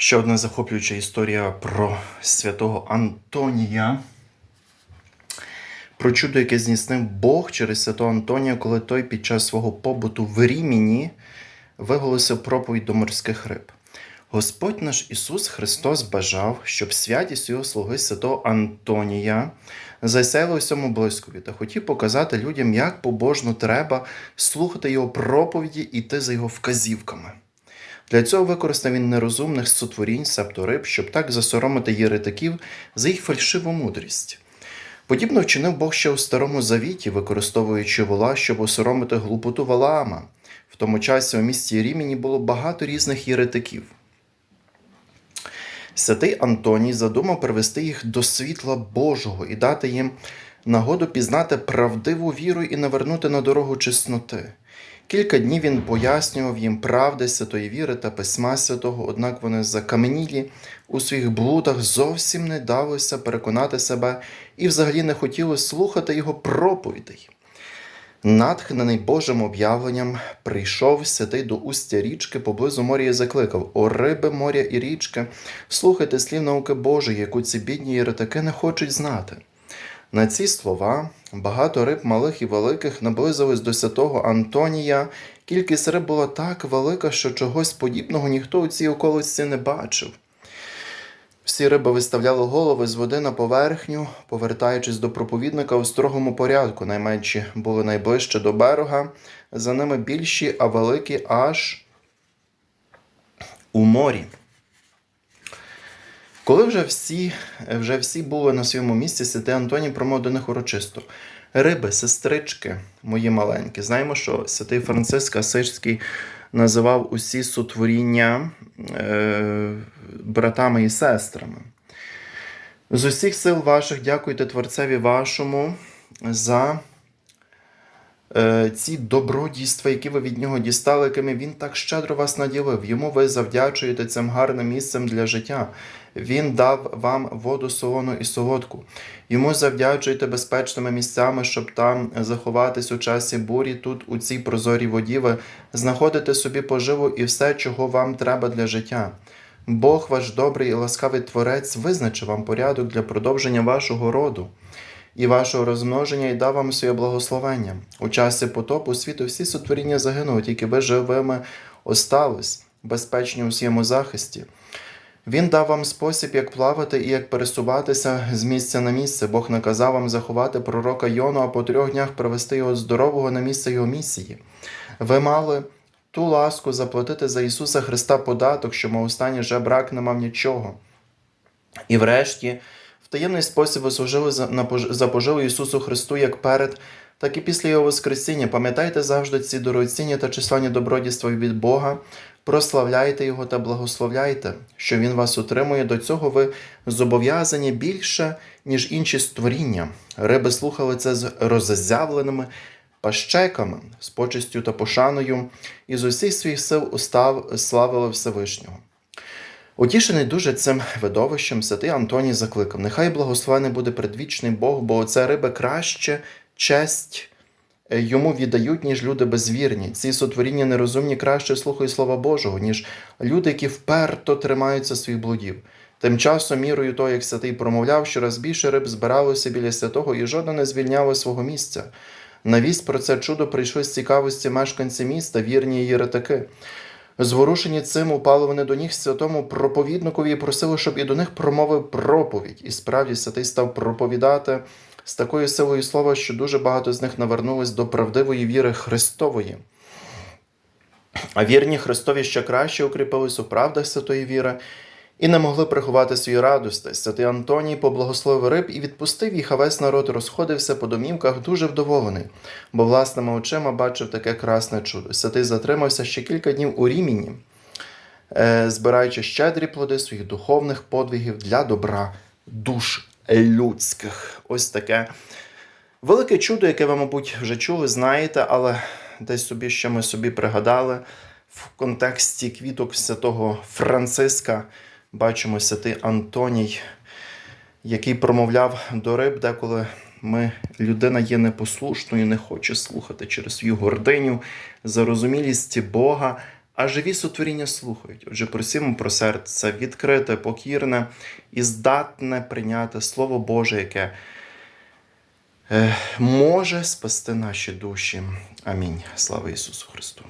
Ще одна захоплююча історія про святого Антонія. Про чудо, яке здійснив Бог через святого Антонія, коли той під час свого побуту в Ріміні виголосив проповідь до морських риб. Господь наш Ісус Христос бажав, щоб святість його слуги святого Антонія засяяла усьому блискові та хотів показати людям, як побожно треба слухати його проповіді і йти за його вказівками. Для цього використав він нерозумних сотворінь, себто риб, щоб так засоромити єретиків за їх фальшиву мудрість. Подібно вчинив Бог ще у Старому Завіті, використовуючи вола, щоб осоромити глупоту Валаама. В тому часі у місті Рімені було багато різних єретиків. Святий Антоній задумав привести їх до світла Божого і дати їм нагоду пізнати правдиву віру і навернути на дорогу чесноти. Кілька днів він пояснював їм правди святої віри та письма святого, однак вони закаменілі у своїх блудах зовсім не далося переконати себе і взагалі не хотіли слухати його проповідей. Натхнений Божим об'явленням, прийшов святий до устя річки поблизу моря і закликав: О риби, моря і річки, слухайте слів науки Божої, яку ці бідні єретики не хочуть знати. На ці слова багато риб малих і великих наблизились до святого Антонія. Кількість риб була так велика, що чогось подібного ніхто у цій околиці не бачив. Всі риби виставляли голови з води на поверхню, повертаючись до проповідника у строгому порядку. Найменші були найближче до берега, за ними більші, а великі аж у морі. Коли вже всі, вже всі були на своєму місці, святий Антоній промов до них урочисто. Риби, сестрички, мої маленькі. Знаємо, що святий Франциск Асижський називав усі сотворіння е, братами і сестрами. З усіх сил ваших дякуйте Творцеві вашому за ці добродійства, які ви від нього дістали, якими він так щедро вас наділив. Йому ви завдячуєте цим гарним місцем для життя. Він дав вам воду солону і солодку. Йому завдячуєте безпечними місцями, щоб там заховатись у часі бурі. Тут, у цій прозорій воді, ви знаходите собі поживу і все, чого вам треба для життя. Бог, ваш добрий і ласкавий творець, визначив вам порядок для продовження вашого роду і вашого розмноження і дав вам своє благословення. У часі потопу світу всі сотворіння загинули, тільки ви живими остались, безпечні у своєму захисті. Він дав вам спосіб, як плавати і як пересуватися з місця на місце. Бог наказав вам заховати пророка Йону, а по трьох днях привести його здорового на місце його місії. Ви мали ту ласку заплатити за Ісуса Христа податок, що мов останній жебрак не мав нічого. І врешті, таємний спосіб служили за поживу Ісусу Христу як перед, так і після Його Воскресіння. Пам'ятайте завжди ці дорогоцінні та численні добродійства від Бога, прославляйте Його та благословляйте, що Він вас утримує. До цього ви зобов'язані більше, ніж інші створіння. Риби слухали це з роззявленими пащеками, з почестю та пошаною, і з усіх своїх сил устав славили Всевишнього. Утішений дуже цим видовищем, святий Антоній закликав: Нехай благословений буде предвічний Бог, бо оце риби краще честь е, йому віддають, ніж люди безвірні. Ці сотворіння нерозумні краще слухають Слова Божого, ніж люди, які вперто тримаються своїх блудів. Тим часом, мірою того, як святий промовляв, щораз більше риб збиралося біля святого, і жодна не звільняло свого місця. На вість про це чудо прийшли з цікавості мешканці міста, вірні єретики. Зворушені цим упали вони до ніг святому проповідникові і просили, щоб і до них промовив проповідь. І справді святий став проповідати з такою силою слова, що дуже багато з них навернулись до правдивої віри Христової. А вірні Христові ще краще укріпились у правдах святої віри і не могли приховати свої радости. Святий Антоній поблагословив риб і відпустив їх, а весь народ розходився по домівках дуже вдоволений, бо власними очима бачив таке красне чудо. Святий затримався ще кілька днів у Ріміні, е, збираючи щедрі плоди своїх духовних подвигів для добра душ людських. Ось таке велике чудо, яке ви, мабуть, вже чули, знаєте, але десь собі ще ми собі пригадали в контексті квіток святого Франциска. Бачимо святий Антоній, який промовляв до риб, деколи ми, людина є непослушною, не хоче слухати через свою гординю, зарозумілість Бога, а живі сотворіння слухають. Отже, просимо про серце відкрите, покірне і здатне прийняти Слово Боже, яке е, може спасти наші душі. Амінь. Слава Ісусу Христу!